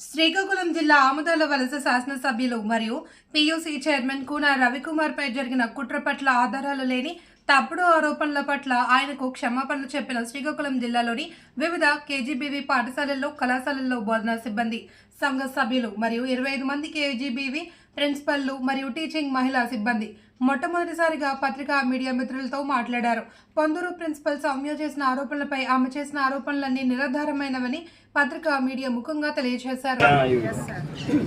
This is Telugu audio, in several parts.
శ్రీకాకుళం జిల్లా ఆముదాల వలస శాసనసభ్యులు మరియు పీయూసీ చైర్మన్ కూన రవికుమార్పై జరిగిన కుట్ర పట్ల ఆధారాలు లేని తప్పుడు ఆరోపణల పట్ల ఆయనకు క్షమాపణలు చెప్పిన శ్రీకాకుళం జిల్లాలోని వివిధ కేజీబీవీ పాఠశాలల్లో కళాశాలల్లో బోధనా సిబ్బంది సంఘ సభ్యులు మరియు ఇరవై ఐదు మంది కేజీబీవీ ప్రిన్సిపల్లు మరియు టీచింగ్ మహిళా సిబ్బంది. మొట్టమొదటిసారిగా పత్రికా మీడియా మిత్రులతో మాట్లాడారు. పొందూరు ప్రిన్సిపల్ సౌమ్య చేసిన ఆరోపణలపై ఆమె చేసిన ఆరోపణలన్నీ నిరాధారమైనవని పత్రికా మీడియా ముఖంగా తెలియజేశారు.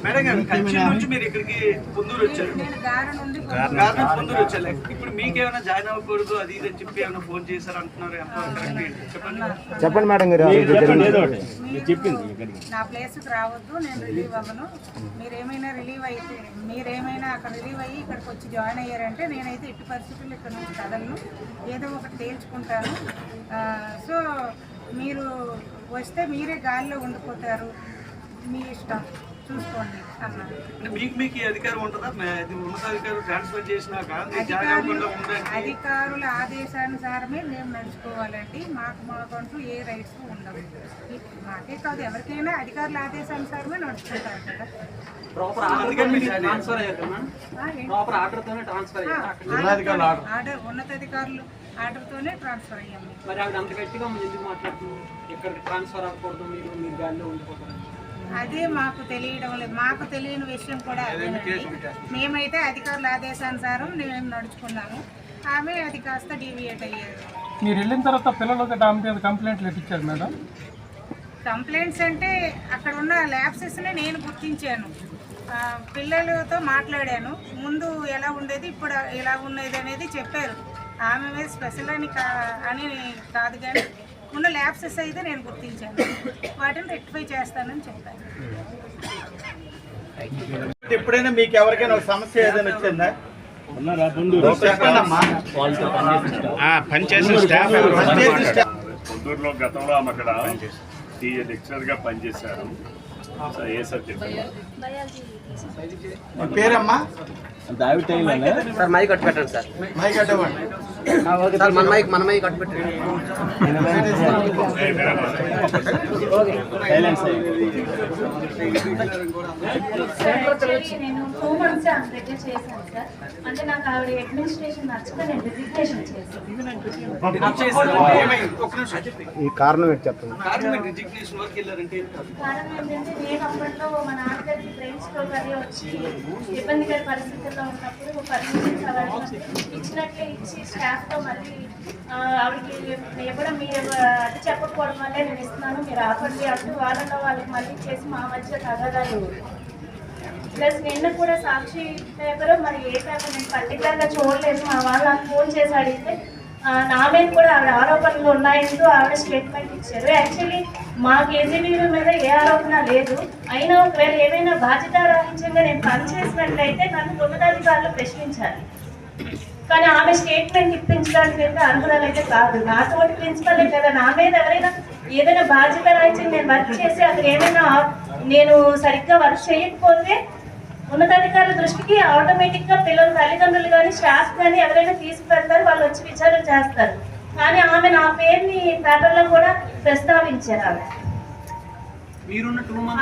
మేడం గారు కంచి నుంచి మీరు ఇక్కడికి పొందూరు వచ్చారు. నేను గారి నుండి గారి నుంచి పొందూరు వచ్చారు. ఇప్పుడు మీకేమైనా జాయిన్ అవ్వకూడదు అది ఇది అని చెప్పి ఏమైనా ఫోన్ చేశారు అంటున్నారు ఎంతవరకు కరెక్ట్ ఏంటి? చెప్పండి. చెప్పండి మేడం గారు చెప్పింది నా ప్లేస్కి రావద్దు నేను రిలీవ్ అవ్వను. మీరేమైనా రిలీవ్ అయితే మీరేమైనా అక్కడ రిలీవ్ అయ్యి ఇక్కడికి వచ్చి జాయిన్ అయ్యారంటే నేనైతే ఎట్టి పరిస్థితుల్లో ఇక్కడ నుంచి కదలను. ఏదో ఒకటి తేల్చుకుంటాను. సో మీరు వస్తే మీరే గాలిలో ఉండిపోతారు. మీ ఇష్టం. చూసుకోండి. అంటే మీకు మీకు ఈ అధికారం ఉంటుందా? ఉన్నతాధికారులు ట్రాన్స్ఫర్ చేసినాక అధికారులు ఆదేశానుసారమే మేము నడుచుకోవాలండి. మాకు మాకంటూ ఏ రైట్స్ ఉండవు. మాకే కాదు ఎవరికైనా అధికారుల ఆదేశానుసారమే నడుచుకుంటారు కదా. ఆర్డర్ ఉన్నతాధికారులు ఆర్డర్తోనే ట్రాన్స్ఫర్ అయ్యాము మరి ఆవిడ అంత గట్టిగా మనం ఎందుకు మాట్లాడుతున్నాం ఇక్కడ ట్రాన్స్ఫర్ అవ్వకూడదు మీరు మీరు గాలిలో ఉండిపోతారు అదే మాకు తెలియడం లేదు. మాకు తెలియని విషయం కూడా అదేనండి మేమైతే అధికారుల ఆదేశానుసారం మేము నడుచుకున్నాము. ఆమె అది కాస్త డీవియేట్ అయ్యారు. మీరు వెళ్ళిన తర్వాత ఆమె మీద కంప్లైంట్లు ఇప్పించారు మేడం? కంప్లైంట్స్ అంటే అక్కడ ఉన్న ల్యాబ్సెస్ని నేను గుర్తించాను. పిల్లలతో మాట్లాడాను. ముందు ఎలా ఉండేది ఇప్పుడు ఎలా ఉండేది అనేది చెప్పారు. ఆమె మీద స్పెషల్ అని కా అని కాదు కానీ ఉన్న ల్యాబ్సెస్ అయితే నేను గుర్తించాను. వాటిని రెక్టిఫై చేస్తానని చెప్పాను ఎప్పుడైనా మీకు ఎవరికైనా ఒక సమస్య ఏదైనా వచ్చిందా? పొందూరులో గతంలో ఆమె అక్కడ టీఏ లెక్చరర్గా పనిచేశారు. ఏ సబ్జెక్ట్? మీ పేరమ్మా? సార్ మైక్ కట్టు పెట్టండి సార్. మైక్ సార్ మన మైక్ మన మైక్ కట్టు పెట్టండి. యాక్చువల్లీ నేను టూ మంత్స్ ఆమె దగ్గర చేశాను సార్ అంటే నాకు ఆవిడ అడ్మినిస్ట్రేషన్ నచ్చక నేను రిజిగ్నేషన్ చేశాను చేశారు. ఏమైంది? ఒక్క నిమిషం. ఈ కారణం ఏంటి చెప్పండి కారణం ఏంటంటే నేను అప్పట్లో మా నాన్నగారికి బ్రెయిన్ స్ట్రోక్ అది వచ్చి ఇబ్బందికర పరిస్థితుల్లో ఉన్నప్పుడు పర్మిషన్స్ అవన్నీ ఇచ్చినట్లే ఇచ్చి స్టాఫ్తో మళ్ళీ ఆవిడకి ఇవ్వడం మీరు అది చెప్పకపోవడం వల్లే నేను ఇస్తున్నాను మీరు ఆపండి అంటూ వాళ్ళలో వాళ్ళకి మళ్ళీ చేసి మా మధ్య తగదాలు. ప్లస్ నిన్న కూడా సాక్షి పేపర్ మరి ఏ పేపర్ నేను పండితంగా చూడలేదు మా వాళ్ళు నాకు ఫోన్ చేసి అడిగితే నా మీద కూడా ఆవిడ ఆరోపణలు ఉన్నాయంటూ ఆవిడ స్టేట్మెంట్ ఇచ్చారు. యాక్చువల్లీ మా కేజీబీల మీద ఏ ఆరోపణ లేదు. అయినా ఒకవేళ ఏమైనా బాధ్యతారాహిత్యంగా నేను పనిచేసినట్లయితే నన్ను ఉన్నతాధికారులు ప్రశ్నించాలి. కానీ ఆమె స్టేట్మెంట్ ఇప్పించడానికి అయితే అయితే కాదు. నాతోటి ప్రిన్సిపల్ కదా నా మీద ఎవరైనా ఏదైనా బాధ్యత రాయించి నేను వర్క్ చేసి అక్కడ ఏమైనా నేను సరిగ్గా వర్క్ చేయకపోతే ఉన్నతాధికారుల దృష్టికి ఆటోమేటిక్గా పిల్లల తల్లిదండ్రులు కానీ స్టాఫ్ కానీ ఎవరైనా తీసుకువెళ్తారు వాళ్ళు వచ్చి విచారణ చేస్తారు. కానీ ఆమె నా పేరుని పేపర్లో కూడా ప్రస్తావించారు ఆమె.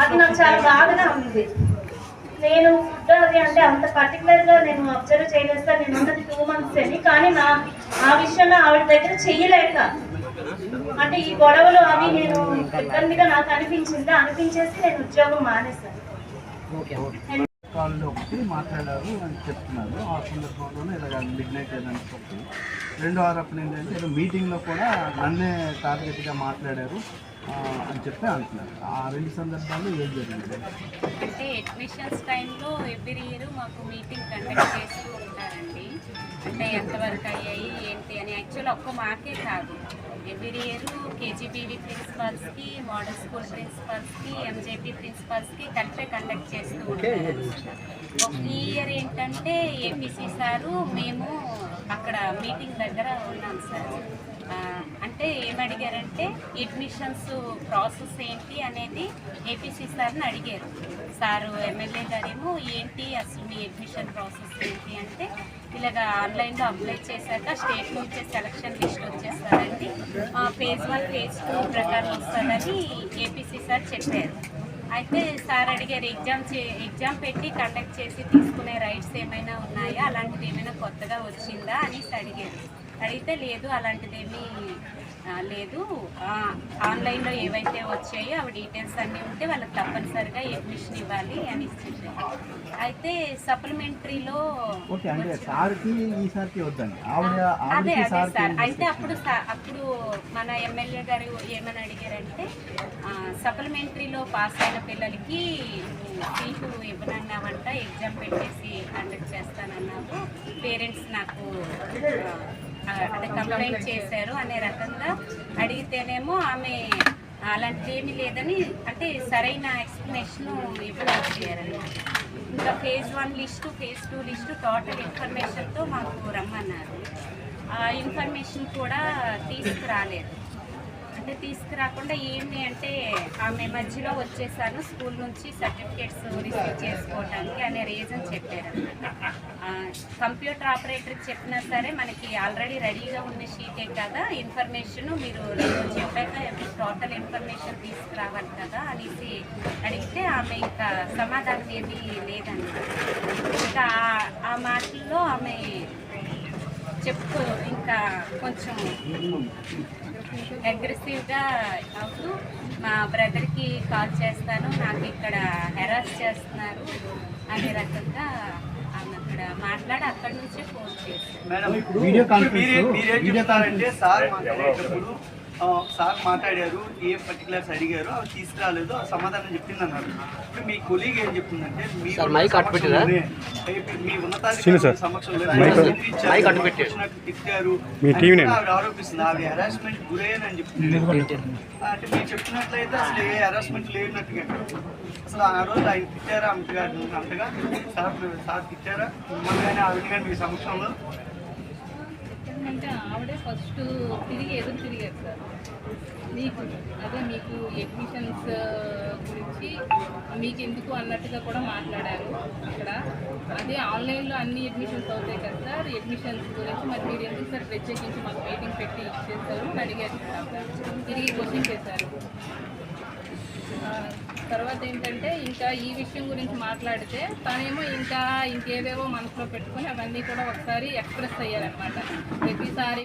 అది నాకు చాలా బాధగా ఉంది. నేను ఫుడ్ అది అంటే అంత పర్టికులర్గా నేను అబ్జర్వ్ చేయలేదు సార్ నేను ఉన్నది టూ మంత్స్ అని. కానీ నా ఆ విషయంలో ఆవిడ దగ్గర చెయ్యలేక అంటే ఈ గొడవలు అవి నేను ఇబ్బందిగా నాకు అనిపించింది? అనిపించేసి నేను ఉద్యోగం మానేశాను. కాల్లో ఒకటి మాట్లాడారు అని చెప్తున్నారు. ఆ సందర్భంలోనే ఇలా మిడ్ నైట్ ఏదని చెప్పి. రెండో ఆరోపణ ఏంటంటే ఏదో మీటింగ్లో కూడా నన్నే టార్గెట్గా మాట్లాడారు అని చెప్పి అంటున్నారు. ఆ రెండు సందర్భాల్లో ఏం జరిగింది? అంటే అడ్మిషన్స్ టైంలో ఎవ్రీ ఇయర్ మాకు మీటింగ్ కండక్ట్ చేస్తూ ఉంటారండి. అంటే ఎంతవరకు అయ్యాయి ఏంటి అని. యాక్చువల్ ఒక్క మాకే కాదు. ఎవ్రీ ఇయర్ కేజీబీవీ ప్రిన్సిపాల్స్కి మోడల్ స్కూల్ ప్రిన్సిపాల్స్కి ఎంజేపీ ప్రిన్సిపాల్స్కి కలిపే కండక్ట్ చేస్తూ ఉంటారు ఒక ఇయర్ ఏంటంటే ఏపీసీ సారు మేము అక్కడ మీటింగ్ దగ్గర ఉన్నాం సార్. అంటే ఏమడిగారంటే అడ్మిషన్స్ ప్రాసెస్ ఏంటి అనేది ఏపీసీ సార్ని అడిగారు. సారు ఎమ్మెల్యే గారేమో ఏంటి అసలు మీ అడ్మిషన్ ప్రాసెస్ ఏంటి అంటే ఇలాగ ఆన్లైన్లో అప్లై చేశాక స్టేట్ నుంచి సెలక్షన్ లిస్ట్ వచ్చేస్తారండి ఫేజ్ వన్ ఫేజ్ టూ ప్రకారం వస్తుందని ఏపీసీ సార్ చెప్పారు. అయితే సార్ అడిగారు ఎగ్జామ్ చే ఎగ్జామ్ పెట్టి కండక్ట్ చేసి తీసుకునే రైట్స్ ఏమైనా ఉన్నాయా? అలాంటిది ఏమైనా కొత్తగా వచ్చిందా? అనేసి అడిగారు. అడిగితే లేదు అలాంటిదేమీ లేదు. ఆన్లైన్లో ఏవైతే వచ్చాయో అవి డీటెయిల్స్ అన్నీ ఉంటే వాళ్ళకి తప్పనిసరిగా అడ్మిషన్ ఇవ్వాలి అని చెప్పారు అయితే సప్లిమెంటరీలో అదే అదే సార్. అయితే అప్పుడు అప్పుడు మన ఎమ్మెల్యే గారు ఏమని అడిగారంటే సప్లిమెంటరీలో పాస్ అయిన పిల్లలకి సీటు ఇవ్వనన్నావంట ఎగ్జామ్ పెట్టేసి కండక్ట్ చేస్తానన్నావు. పేరెంట్స్ నాకు అంటే కంప్లైంట్ చేశారు అనే రకంగా అడిగితేనేమో ఆమె అలాంటిది ఏమీ లేదని అంటే సరైన ఎక్స్ప్లెనేషన్ ఇవ్వలేకపోయారన్నమాట ఇంకా phase one list phase two list total ఇన్ఫర్మేషన్తో మాకు రమ్మన్నారు. ఆ ఇన్ఫర్మేషన్ కూడా తీసుకురాలేదు. అంటే తీసుకురాకుండా ఏమి అంటే ఆమె మధ్యలో వచ్చేసాను. స్కూల్ నుంచి సర్టిఫికేట్స్ రిసీవ్ చేసుకోవడానికి అనే రీజన్ చెప్పారు కంప్యూటర్ ఆపరేటర్కి చెప్పినా సరే మనకి ఆల్రెడీ రెడీగా ఉన్న షీటే కదా ఇన్ఫర్మేషన్ మీరు చెప్పాక టోటల్ ఇన్ఫర్మేషన్ తీసుకురావాలి కదా అనేసి అడిగితే ఆమె ఇంకా సమాధానం ఏమీ లేదన్నమాట. ఇంకా ఆ- మాటల్లో ఆమె చెప్పుకో ఇంకా కొంచెం అగ్రెసివ్గా అవుతూ మా బ్రదర్కి కాల్ చేస్తాను. నాకు ఇక్కడ హెరాస్ చేస్తున్నారు. అనే రకంగా ఆమె అక్కడ మాట్లాడి అక్కడి నుంచే ఫోన్ చేశారు. సార్ మాట్లాడేటప్పుడు ఆ, సార్ మాట్లాడారు ఏ పర్టికులర్స్ అడిగారు అవి తీసుకురాలేదు ఆ సమాధానం చెప్పింది అన్నారు ఇప్పుడు మీ కొలీగ్ ఏం చెప్తుందంటే మీ మీ ఉన్నతాధికారుల సమక్షంలో తిట్టారు. అని ఆవిడ ఆరోపిస్తుంది ఆవిడ హెరాస్మెంట్ గురయ్యానని చెప్తుంది. అంటే మీరు చెప్పినట్లయితే అసలు ఏ హెరాస్మెంట్ లేనట్టుగా. అసలు ఆ రోజు ఆయన తిట్టారా అంతగా అంతగా సార్ సార్ తిట్టారా? మిమ్మల్ని కానీ ఆవిడ కానీ మీ సమక్షంలో అంటే ఆవిడే ఫస్ట్ తిరిగి ఎదురు తిరిగారు సార్. మీకు అదే మీకు అడ్మిషన్స్ గురించి మీకు ఎందుకు అన్నట్టుగా కూడా మాట్లాడారు అక్కడ. అదే ఆన్లైన్లో అన్ని అడ్మిషన్స్ అవుతాయి కదా సార్. అడ్మిషన్స్ గురించి మరి మీరు ఎందుకు సార్ ప్రత్యేకించి మాకు మీటింగ్ పెట్టి ఇచ్చేసారు అని అడిగారు. సార్ తిరిగి క్వశ్చన్ చేశారు. తర్వాత ఏంటంటే ఇంకా ఈ విషయం గురించి మాట్లాడితే తనేమో ఇంకా ఇంకేవేవో మనసులో పెట్టుకొని అవన్నీ కూడా ఒకసారి ఎక్స్ప్రెస్ అయ్యారనమాట ప్రతిసారి